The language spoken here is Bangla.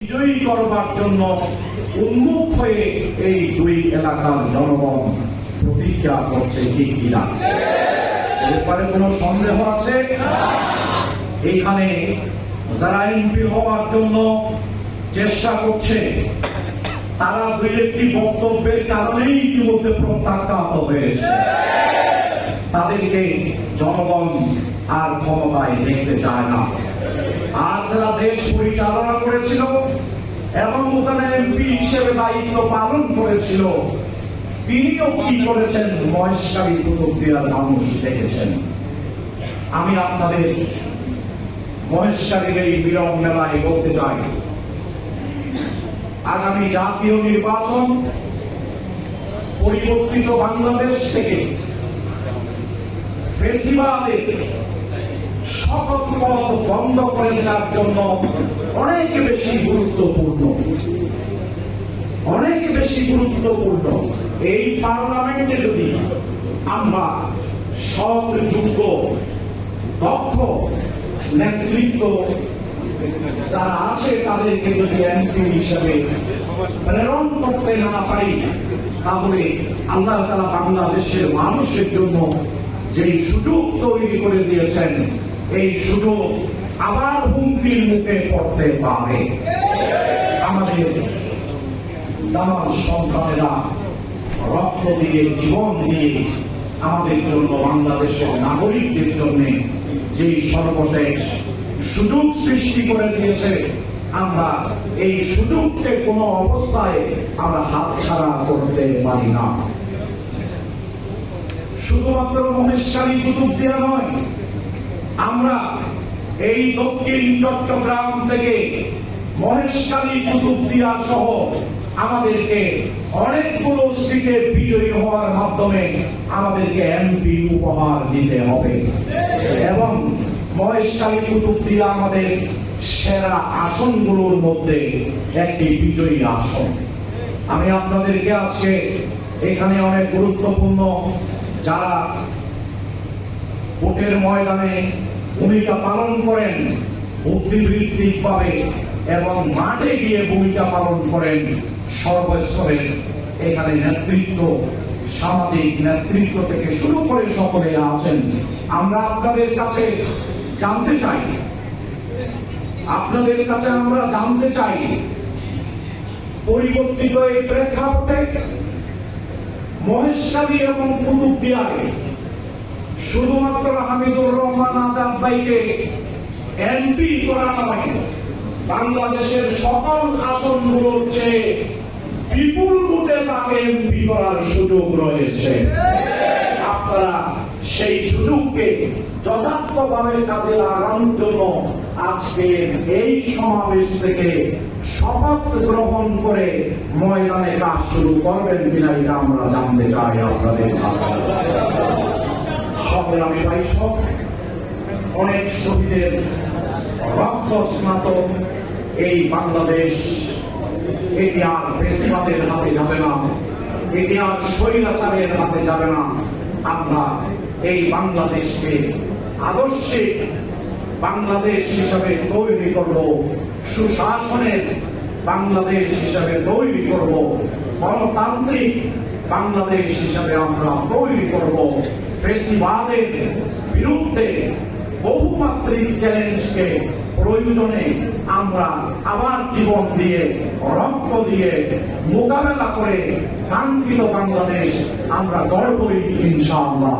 বিজয়ী করবার জন্য উন্মুখ হয়ে এই দুই এলাকার জনগণ প্রতিজ্ঞা করছে ঠিক কিনা? এ ব্যাপারে কোনো সন্দেহ আছে? এইখানে যারা এমপি হওয়ার জন্য চেষ্টা করছে, তারা দুই একটি বক্তব্যের কারণেই ইতিমধ্যে প্রত্যাখ্যাত হয়েছে। তাদেরকে জনগণ আর ক্ষমতায় দেখতে চায় না। আর যারা দেশ পরিচালনা করেছিল এবং ওখানে এমপি হিসেবে দায়িত্ব পালন করেছিল। তিনিও কি করেছেন? বয়সকারী কুতুবদিয়ার মানুষ দেখেছেন। আমি আপনাদের বয়সকারীর এই বিরম মেলায় বলতে চাই। আগামী জাতীয় নির্বাচন পরিবর্তিত বাংলাদেশ থেকে ফেসিবাদের সকল পথ বন্ধ করে দেওয়ার জন্য অনেক বেশি গুরুত্বপূর্ণ। অনেক বেশি গুরুত্বপূর্ণ। এই পার্লামেন্টে যদি আমরা সৎ যোগ্য দক্ষ নেতৃত্ব যারা আছে, তাদেরকে যদি এমপি হিসাবে প্রেরণ করতে না পারি, তাহলে আল্লাহ তালা বাংলাদেশের মানুষের জন্য যে সুযোগ তৈরি করে দিয়েছেন এই সুযোগ আবার হুমকির মুখে পড়তে পারে। আমাদের দামাল সন্তানেরা রক্ত দিয়ে, জীবন দিয়ে আমাদের জন্য বাংলাদেশের নাগরিকদের জন্য যে সর্বশেষ সুযোগ সৃষ্টি করে দিয়েছে, আমরা এই সুযোগকে কোনো অবস্থায় আমরা হাতছাড়া করতে পারি না। শুধুমাত্র মহেশখালী কুতুবদিয়া নয় আমরা এই দক্ষিণ চট্টগ্রাম থেকে মহেশখালী কুতুবদিয়া সহ আমাদেরকে অনেকগুলো সিটে বিজয়ী হওয়ার মাধ্যমে আমাদেরকে এমপি উপহার দিতে হবে। এবং মহেশখালী কুতুবদিয়া আমাদের সেরা আসনগুলোর মধ্যে একটি বিজয়ী আসন। আমি আপনাদেরকে আজকে এখানে অনেক গুরুত্বপূর্ণ যারা ভোটের ময়দানে ভূমিকা পালন করেন, বুদ্ধিবৃত্তিক ভাবে এবং মাঠে গিয়ে ভূমিকা পালন করেন সর্বস্তরের এখানে নেতৃত্ব, সামাজিক নেতৃত্ব থেকে শুরু করে সকলে আছেন। আমরা আপনাদের কাছে জানতে চাই, আপনাদের কাছে আমরা জানতে চাই, পরিবর্তিত এই প্রেক্ষাপটে মহেশখালী এবং কুতুবদিয়ায় শুধুমাত্র হামিদুর রহমান আজাদ ভাইকে এমপি করা নয়, বাংলাদেশের সকল আসনগুলোর চেয়ে বিপুল ভোটে তাকে এমপি করার সুযোগ রয়েছে। আপনারা সেই সুযোগকে যথার্থভাবে কাজে লাগানোর জন্য আজকের এই সমাবেশ থেকে শপথ গ্রহণ করে ময়দানে কাজ শুরু করবেন কিনা এটা আমরা জানতে চাই আপনাদের ভাই সব অনেক শহীদের রক্ত স্নাত এই বাংলাদেশ এটি আর ফেসিবাদের হাতে যাবে না এটি আর স্বৈরাচারের হাতে যাবে না। আমরা এই বাংলাদেশকে আদর্শে বাংলাদেশ হিসাবে তৈরি করব, সুশাসনের বাংলাদেশ হিসাবে তৈরি করব, গণতান্ত্রিক বাংলাদেশ হিসাবে আমরা তৈরি করব। ফেসিবাদের বিরুদ্ধে বহুমাত্রিক চ্যালেঞ্জকে প্রয়োজনে আমরা আবার জীবন দিয়ে, রক্ত দিয়ে মোকাবেলা করে কাঙ্ক্ষিত বাংলাদেশ আমরা গর্বই ইনশাআল্লাহ।